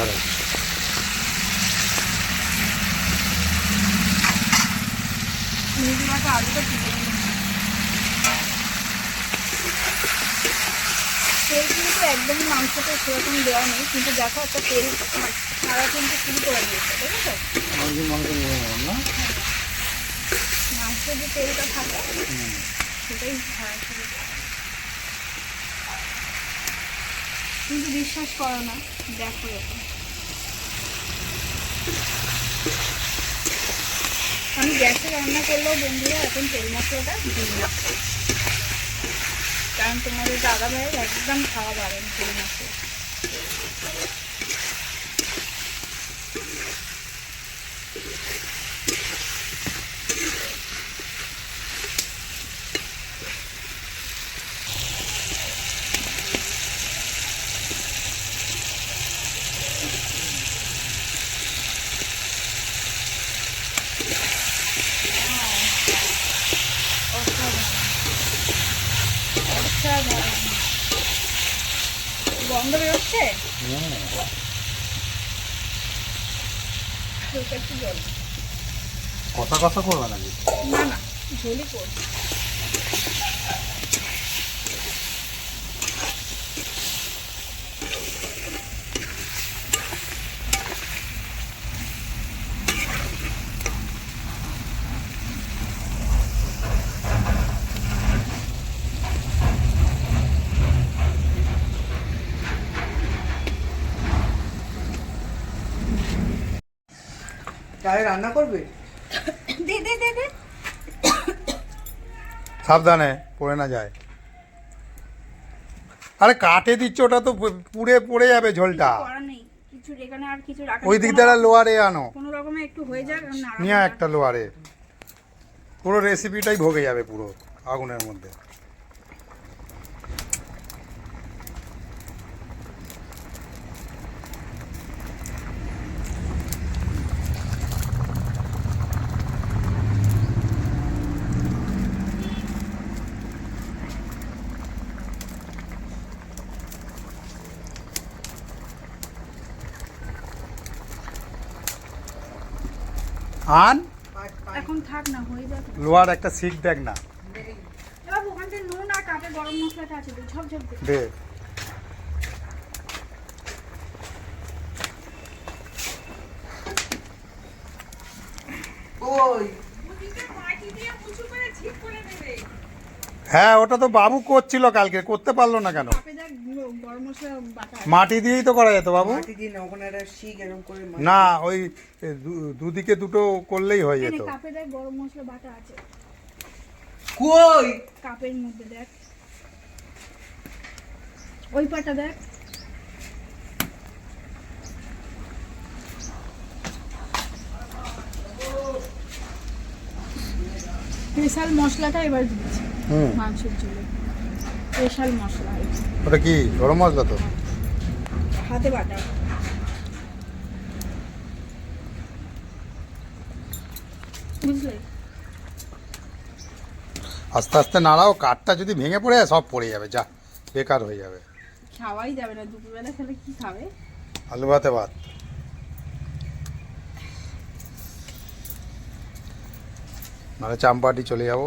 ঠিক আছে তেল কিন্তু একদমই মাংসতে সেরকম দেওয়া নেই কিন্তু দেখো একটা তেল ছাড়া কিন্তু শুরু করে দিয়েছে দেখেছ মাংসের যে তেলটা থাকে, সেটাই করে। কিন্তু বিশ্বাস করো না, দেখো আমি গ্যাসে রান্না করলেও বন্ধুরা এখন তেল মশলাটা দিই না কারণ তোমাদের দাদা ভাইয়ের একদম খাওয়া বাড়েন তেল মশলা। গন্ধ বেরোচ্ছে? কথা কথা কষা করবে নাকি? না না ঝোলই করব তাহলে রান্না করবে? দে দে দে দে। সাবধানে পড়ে না যায়। আরে কাটে দিচ্ছ ওটা তো পুড়ে পড়ে যাবে ঝোলটা। করার নেই। কিছু এখানে আর কিছু রাখা ওই। দিক দ্বারা লোয়ারে আনো। কোনো একটু হয়ে যাক নিয়ে একটা লোয়ারে। পুরো রেসিপিটাই ভোগে যাবে পুরো আগুনের মধ্যে। আন এখন থাক না হয়ে যাক। লোয়ার একটা সিট দেখ না। এবার ওখান নুন আর কাপে গরম মশলাটা আছে দে। দে। ওই। হ্যাঁ ওটা তো বাবু করছিল কালকে করতে পারল না কেন? গরম মশলা বাটা আছে। মাটি দিয়েই তো করা যেত বাবু। মাটি দিয়ে না ওখানে একটা শিক এরকম করে না ওই দুদিকে দুটো করলেই হয়ে যেত। কাপে দেখ গরম মশলা বাটা আছে। কই? কাপের মধ্যে দেখ। ওই পাটা দেখ। স্পেশাল মশলাটা এবার দিচ্ছি মাংসের ঝোলে স্পেশাল মশলা ওটা কি গরম মশলা তো? হাতে বাটা। বুঝলে? আস্তে আস্তে নাড়াও কাঠটা যদি ভেঙে পড়ে যায় সব পড়ে যাবে যা বেকার হয়ে যাবে। খাওয়াই যাবে না দুপুরবেলা খেলে কি খাবে? আলু ভাতে ভাত। নাহলে চাম্পাটি চলে যাব।